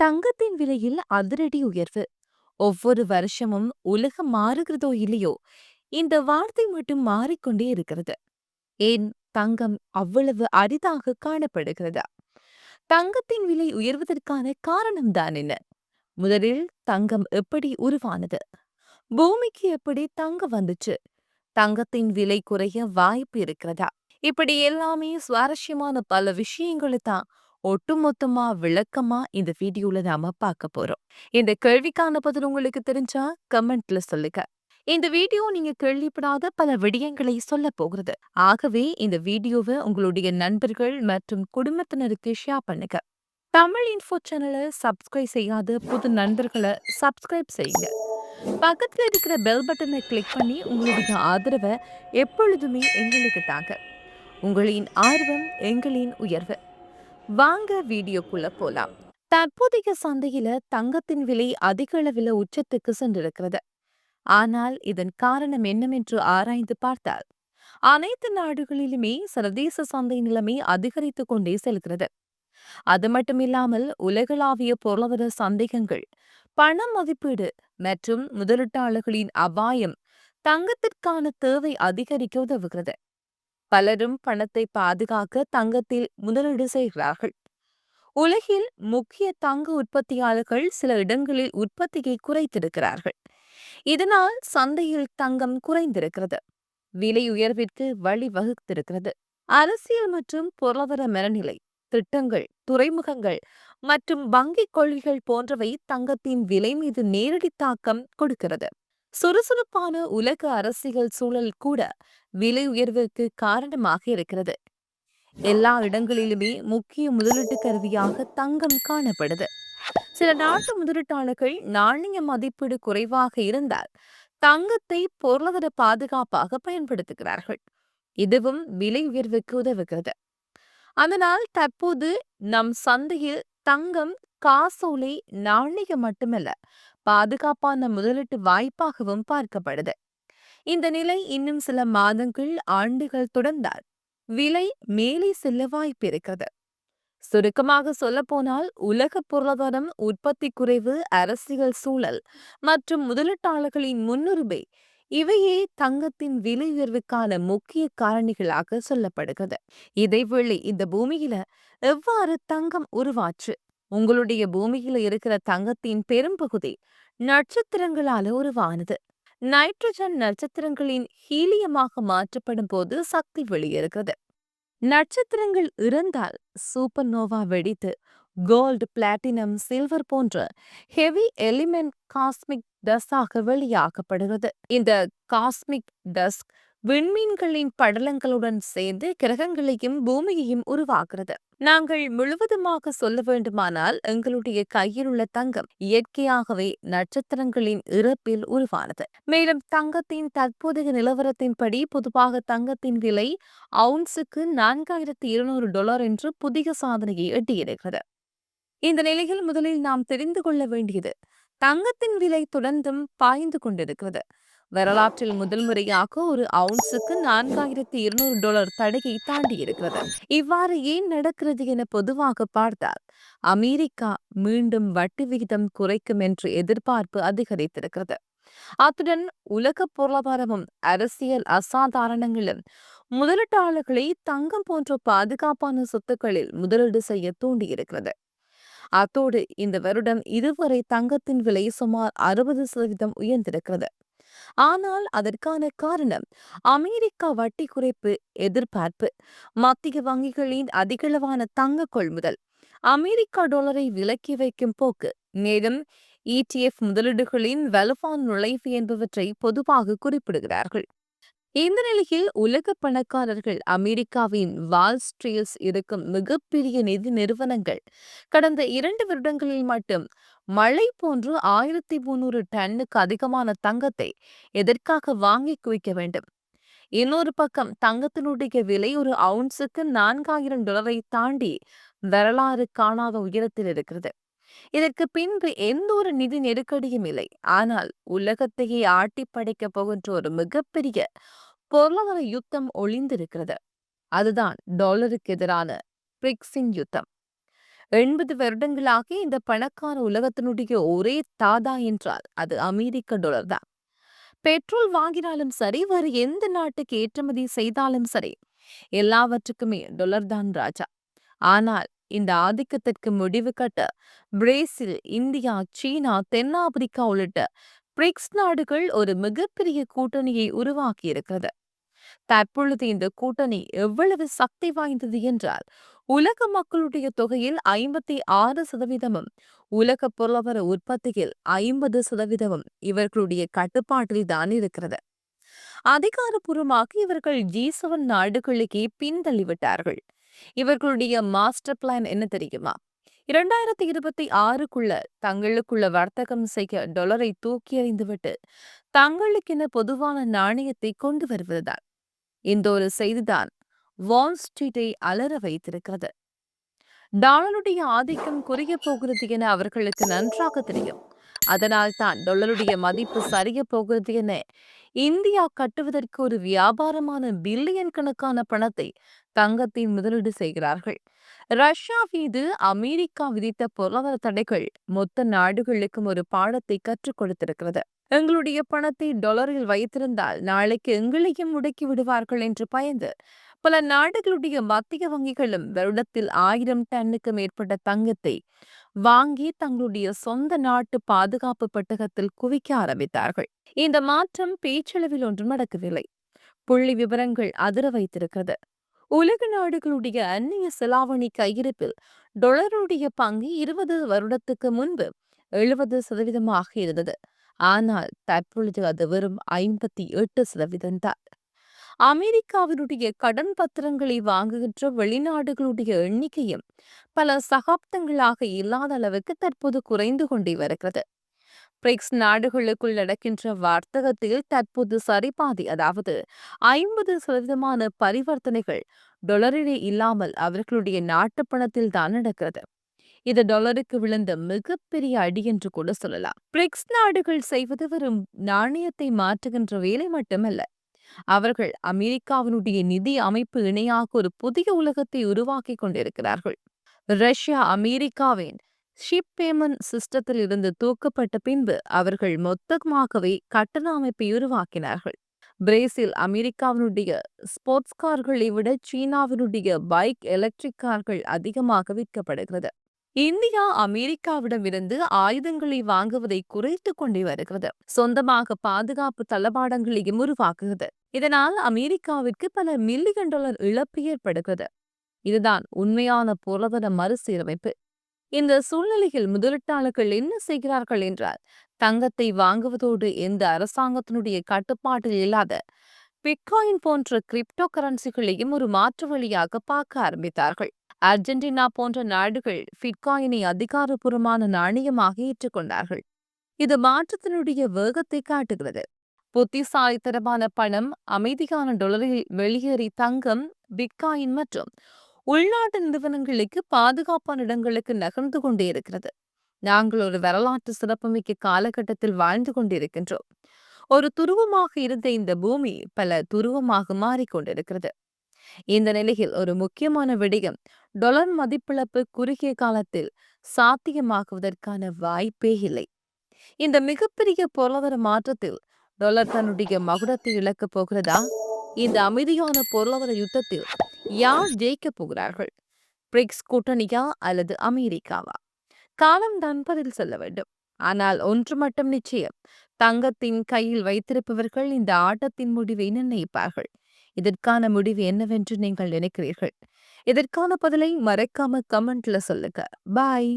தங்கத்தின் விலையில் அதிரடி உயர்வு. ஒவ்வொரு வருஷமும் உலகம் மாறுகிறதோ இல்லையோ இந்த வார்த்தை மட்டும் மாறிக்கொண்டே இருக்கிறது. ஏன்? தங்கம் அவ்வளவு அரிதாக காணப்படுகிறதா? தங்கத்தின் விலை உயர்வதற்கான காரணம் தான் என்ன? முதலில் தங்கம் எப்படி உருவானது? பூமிக்கு எப்படி தங்கம் வந்துச்சு? தங்கத்தின் விலை குறைய வாய்ப்பு இருக்கிறதா? இப்படி எல்லாமே சுவாரஸ்யமான பல விஷயங்களை தான் ஒட்டுமொத்தமா விளக்கமா இந்த வீடியோல நாம பார்க்க போறோம். இந்த கேள்விக்கான பதில் உங்களுக்கு தெரிஞ்சா கமெண்ட்ல சொல்லுங்க. இந்த வீடியோ நீங்க கேள்விப்படாத பல விடயங்களை சொல்ல போகிறது. ஆகவே இந்த வீடியோவை உங்களுடைய நண்பர்கள் மற்றும் குடும்பத்தினருக்கு ஷேர் பண்ணுங்க. தமிழ் இன்ஃபோ சேனலை சப்ஸ்கிரைப் செய்யாத புது நண்பர்களை சப்ஸ்கிரைப் செய்யுங்க. பக்கத்துல இருக்கிற பெல் பட்டனை கிளிக் பண்ணி உங்களுடைய ஆதரவை எப்பொழுதுமே எங்களுக்கு தாங்க. உங்களின் ஆர்வம் எங்களின் உயர்வு. வாங்க வீடியோக்குள்ள போலாம். தற்போதைய சந்தையில தங்கத்தின் விலை அதிக அளவில் உச்சத்துக்கு சென்றிருக்கிறது. ஆனால் இதன் காரணம் என்னவென்று ஆராய்ந்து பார்த்தால் அனைத்து நாடுகளிலுமே சர்வதேச சந்தை நிலைமை அதிகரித்துக் கொண்டே செல்கிறது. அது மட்டுமில்லாமல் உலகளாவிய பொருளாதார சந்தேகங்கள் பண மதிப்பீடு மற்றும் முதலீட்டாளர்களின் அபாயம் தங்கத்திற்கான தேவை அதிகரிக்க உதவுகிறது. பலரும் பணத்தை பாதுகாக்க தங்கத்தில் முதலீடு செய்கிறார்கள். உலகில் முக்கிய தங்க உற்பத்தியாளர்கள் சில இடங்களில் உற்பத்தியை குறைத்திருக்கிறார்கள். இதனால் சந்தையில் தங்கம் குறைந்திருக்கிறது. விலை உயர்விற்கு வழிவகுத்திருக்கிறது அரசியல் மற்றும் பொருளாதார மனநிலை திட்டங்கள் துறைமுகங்கள் மற்றும் வங்கிக் கொள்கைகள் போன்றவை தங்கத்தின் விலை மீது நேரடி தாக்கம் கொடுக்கிறது. சுறுசுறுப்பான உலக அரசியல் சூழல் கூட விலை உயர்வுக்கு காரணமாக இருக்கிறது. எல்லா இடங்களிலுமே முக்கிய முதலீட்டு கருவியாக தங்கம் காணப்படுது. சில நாட்டு முதலீட்டாளர்கள் நாணய மதிப்பீடு குறைவாக இருந்தால் தங்கத்தை பொருளாதார பாதுகாப்பாக பயன்படுத்துகிறார்கள். இதுவும் விலை உயர்வுக்கு உதவுகிறது. அதனால் தற்போது நம் சந்தையில் தங்கம் காசோலை நாணயம் மட்டுமல்ல பாதுகாப்பான முதலீட்டு வாய்ப்பாகவும் பார்க்கப்படுது. இந்த நிலை இன்னும் சில மாதங்கள் ஆண்டுகள் தொடர்ந்தால் விலை மேலே செல்ல வாய்ப்பு இருக்கிறது. சுருக்கமாக சொல்லப்போனால் உலக பொருளாதாரம் உற்பத்தி குறைவு அரசியல் சூழல் மற்றும் முதலீட்டாளர்களின் முன்னுரிமை இவையே தங்கத்தின் விலை உயர்வுக்கான முக்கிய காரணிகளாக சொல்லப்படுகிறது. இதேவேளை இந்த பூமியில எவ்வாறு தங்கம் உருவாச்சு? உங்களுடைய பூமியில் இருக்கிற தங்கத்தின் பெரும்பகுதி நட்சத்திரங்களால உருவானது. நைட்ரஜன் நட்சத்திரங்களின் ஹீலியமாக மாற்றப்படும் போது சக்தி வெளியேறுகிறது. நட்சத்திரங்கள் இறந்தால் சூப்பர் நோவா வெடித்து கோல்டு பிளாட்டினம் சில்வர் போன்ற ஹெவி எலிமெண்ட் காஸ்மிக் டஸ்டாக வெளியாகப்படுகிறது இந்த காஸ்மிக் டஸ்க் விண்மீன்களின் படலங்களுடன் சேர்ந்து கிரகங்களையும் பூமியையும் உருவாக்குறது. நாங்கள் முழுவதுமாக சொல்ல வேண்டுமானால் எங்களுடைய கையில் உள்ள தங்கம் இயற்கையாகவே நட்சத்திரங்களின் இறப்பில் உருவானது. மேலும் தங்கத்தின் தற்போதைய நிலவரத்தின்படி பொதுவாக தங்கத்தின் விலை அவுன்ஸுக்கு நான்காயிரத்தி இருநூறு டாலர் என்று புதிய சாதனையை எட்டியிருக்கிறது. இந்த நிலையில் முதலில் நாம் தெரிந்து கொள்ள வேண்டியது தங்கத்தின் விலை தொடர்ந்தும் பாய்ந்து கொண்டிருக்கிறது. வரலாற்றில் முதல் முறையாக ஒரு அவுன்ஸுக்கு நான்காயிரத்தி இருநூறு டாலர் தடையை தாண்டி இருக்கிறது. இவ்வாறு ஏன் நடக்கிறது என பொதுவாக பார்த்தால் அமெரிக்கா மீண்டும் வட்டி விகிதம் குறைக்கும் என்று எதிர்பார்ப்பு அதிகரித்திருக்கிறது. அத்துடன் உலக பொருளாதாரமும் அரசியல் அசாதாரணங்களும் முதலீட்டாளர்களை தங்கம் போன்ற பாதுகாப்பான சொத்துக்களில் முதலீடு செய்ய தூண்டியிருக்கிறது. அத்தோடு இந்த வருடம் இதுவரை தங்கத்தின் விலை சுமார் அறுபது சதவீதம் உயர்ந்திருக்கிறது. ஆனால் அதற்கான காரணம் அமெரிக்கா வட்டி குறைப்பு எதிர்பார்ப்பு. மத்திய வங்கிகளின் அதிகளவான தங்க கொள்முதல். அமெரிக்கா டாலரை விலக்கி வைக்கும் போக்கு. மேலும் இடிஎஃப் முதலீடுகளின் வலுவான நுழைவு என்பவற்றை பொதுவாக குறிப்பிடுகிறார்கள். இந்த நிலையில் உலக பணக்காரர்கள் அமெரிக்காவின் வால் ஸ்ட்ரீட்ஸ் இருக்கும் மிகப்பெரிய நிதி நிறுவனங்கள் கடந்த இரண்டு வருடங்களில் மட்டும் மழை போன்று ஆயிரத்தி முன்னூறு டன்னுக்கு அதிகமான தங்கத்தை எதற்காக வாங்கி குவிக்க வேண்டும்? இன்னொரு பக்கம் தங்கத்தினுடைய விலை ஒரு அவுன்ஸுக்கு நான்காயிரம் டாலரை தாண்டி வரலாறு காணாத உயரத்தில் இருக்கிறது. இதற்கு பின்பு எந்த ஒரு நிதி நெருக்கடியும் இல்லை. ஆனால் உலகத்தையே ஆட்டி படைக்க போகின்ற ஒரு மிகப்பெரிய பொருளாதார யுத்தம் ஒளிந்திருக்கிறது. அதுதான் டாலருக்கு எதிரான பிரிக்ஸின் யுத்தம். எண்பது வருடங்களாக இந்த பணக்கார உலகத்தினுடைய ஒரே தாதா என்றால் அது அமெரிக்க டாலர் தான். பெட்ரோல் வாங்கினாலும் சரி வேறு எந்த நாட்டுக்கு ஏற்றுமதி செய்தாலும் சரி எல்லாவற்றுக்குமே டொலர் தான் ராஜா. ஆனால் இந்த ஆதிக்கத்திற்கு முடிவு கட்ட பிரேசில் இந்தியா சீனா தென்னாப்பிரிக்கா உள்ளிட்ட பிரிக்ஸ் நாடுகள் ஒரு மிகப்பெரிய கூட்டணியை உருவாக்கியிருக்கிறது. தற்பொழுது இந்த கூட்டணி எவ்வளவு சக்தி வாய்ந்தது என்றால் உலக மக்களுடைய தொகையில் ஐம்பத்தி ஆறு சதவீதமும் உலக பொருளாதார உற்பத்தியில் ஐம்பது சதவீதமும் இவர்களுடைய கட்டுப்பாட்டில் தான் இருக்கிறது. அதிகாரப்பூர்வமாக இவர்கள் ஜி செவன் நாடுகளுக்கே பின்தள்ளிவிட்டார்கள். இவர்களுடைய மாஸ்டர் பிளான் என்ன தெரியுமா? இரண்டாயிரத்தி இருபத்தி ஆறுக்குள்ள தங்களுக்குள்ள வர்த்தகம் செய்ய டொலரை தூக்கி எறிந்துவிட்டு தங்களுக்கென பொதுவான நாணயத்தை கொண்டு வருவதுதான் இந்த ஒரு செய்திதான். வால் ஸ்ட்ரீட்டை அலற வைத்திருக்கிறது. டாலருடைய ஆதிக்கம் குறைய போகிறது என அவர்களுக்கு நன்றாக தெரியும். அதனால் தான் டொலருடைய மதிப்பு சரிய போகிறது என இந்தியா கட்டுவதற்கு ஒரு வியாபாரமான பில்லியன் கணக்கான பணத்தை தங்கத்தில் முதலீடு செய்கிறார்கள். ரஷ்யா மீது அமெரிக்கா விதித்த பொருளாதார தடைகள் மொத்த நாடுகளுக்கும் ஒரு பாடத்தை கற்றுக் கொடுத்திருக்கிறது. எங்களுடைய பணத்தை டாலரில் வைத்திருந்தால் நாளைக்கு எங்களையும் முடக்கி விடுவார்கள் என்று பயந்து பல நாடுகளுடைய மத்திய வங்கிகளும் வருடத்தில் ஆயிரம் டன்னுக்கு மேற்பட்ட தங்கத்தை வாங்கி தங்களுடைய சொந்த நாட்டு பாதுகாப்பு பெட்டகத்தில் குவிக்க ஆரம்பித்தார்கள். இந்த மாற்றம் பேச்சளவில் ஒன்றும் நடக்கவில்லை. புள்ளி விவரங்கள் அதிர வைத்திருக்கிறது. உலக நாடுகளுடைய அந்நிய செலாவணி கையிருப்பில் டொலருடைய பங்கு இருபது வருடத்துக்கு முன்பு எழுபது சதவீதமாக இருந்தது. ஆனால் தற்பொழுது அது வெறும் ஐம்பத்தி எட்டு சதவீதம் தான் அமெரிக்காவினுடைய கடன் பத்திரங்களை வாங்குகின்ற வெளிநாடுகளுடைய எண்ணிக்கையும் பல சகாப்தங்களாக இல்லாத அளவுக்கு தற்போது குறைந்து கொண்டே வருகிறது. பிரிக்ஸ் நாடுகளுக்குள் நடக்கின்ற வர்த்தகத்தில் தற்போது சரிபாதி அதாவது ஐம்பது சதவீதமான பரிவர்த்தனைகள் டொலரிலே இல்லாமல் அவர்களுடைய நாட்டு பணத்தில் தான் நடக்கிறது. இது டாலருக்கு விழுந்த மிகப்பெரிய அடி என்று கூட சொல்லலாம். பிரிக்ஸ் நாடுகள் செய்வது வெறும் நாணயத்தை மாற்றுகின்ற வேலை மட்டுமல்ல அவர்கள் அமெரிக்காவினுடைய நிதி அமைப்பு இணையாக ஒரு புதிய உலகத்தை உருவாக்கி கொண்டிருக்கிறார்கள். ரஷ்யா அமெரிக்காவின் ஷிப் பேமெண்ட் சிஸ்டத்தில் இருந்து தூக்கப்பட்ட பின்பு அவர்கள் மொத்தமாகவே கட்டண அமைப்பை உருவாக்கினார்கள். பிரேசில் அமெரிக்காவினுடைய ஸ்போர்ட்ஸ் கார்களை விட சீனாவினுடைய பைக் எலக்ட்ரிக் கார்கள் அதிகமாக விற்கப்படுகிறது. இந்தியா அமெரிக்காவிடமிருந்து ஆயுதங்களை வாங்குவதை குறைத்து கொண்டே வருகிறது. சொந்தமாக பாதுகாப்பு தளபாடங்களையும் உருவாக்குகிறது. இதனால் அமெரிக்காவிற்கு பல மில்லியன் டாலர் இழப்பு ஏற்படுகிறது. இதுதான் உண்மையான பொருளாதார மறுசீரமைப்பு. இந்த சூழ்நிலையில் முதலீட்டாளர்கள் என்ன செய்கிறார்கள் என்றால் தங்கத்தை வாங்குவதோடு எந்த அரசாங்கத்தினுடைய கட்டுப்பாட்டில் இல்லாத பிட்காயின் போன்ற கிரிப்டோ கரன்சிகளையும் ஒரு மாற்று வழியாக பார்க்க ஆரம்பித்தார்கள். அர்ஜென்டினா போன்ற நாடுகள் பிட்காயினை அதிகாரப்பூர்வமான நாணயமாக ஏற்றுக்கொண்டார்கள். இது மாற்றத்தினுடைய வேகத்தை காட்டுகிறது. புத்திசாலித்தனமான பணம் அமைதியான டொலரில் வெளியேறி தங்கம் பிட்காயின் மற்றும் உள்நாட்டு நிறுவனங்களுக்கு பாதுகாப்பான இடங்களுக்கு நகர்ந்து கொண்டே இருக்கிறது. நாங்கள் ஒரு வரலாற்று சிறப்புமிக்க காலகட்டத்தில் வாழ்ந்து கொண்டிருக்கின்றோம். ஒரு துருவமாக இருந்த இந்த பூமி பல துருவமாக மாறிக்கொண்டிருக்கிறது. இந்த நிலையில் ஒரு முக்கியமான விடயம். டொலர் மதிப்பிழப்பு குறுகிய காலத்தில் சாத்தியமாகுவதற்கான வாய்ப்பே இல்லை. இந்த மிகப்பெரிய பொருளாதார மாற்றத்தில் டொலர் தன்னுடைய மகுடத்தை இழக்கப் போகிறதா? இந்த அமைதியான பொருளாதார யுத்தத்தில் யார் ஜெயிக்கப் போகிறார்கள்? பிரிக்ஸ் கூட்டணியா அல்லது அமெரிக்காவா? காலம் தான் பதில் சொல்ல வேண்டும். ஆனால் ஒன்று மட்டும் நிச்சயம். தங்கத்தின் கையில் வைத்திருப்பவர்கள் இந்த ஆட்டத்தின் முடிவை நிர்ணயிப்பார்கள். இதற்கான முடிவு என்னவென்று நீங்கள் நினைக்கிறீர்கள்? இதற்கான பதிலை மறைக்காம கமெண்ட்ல சொல்லுங்க. பாய்.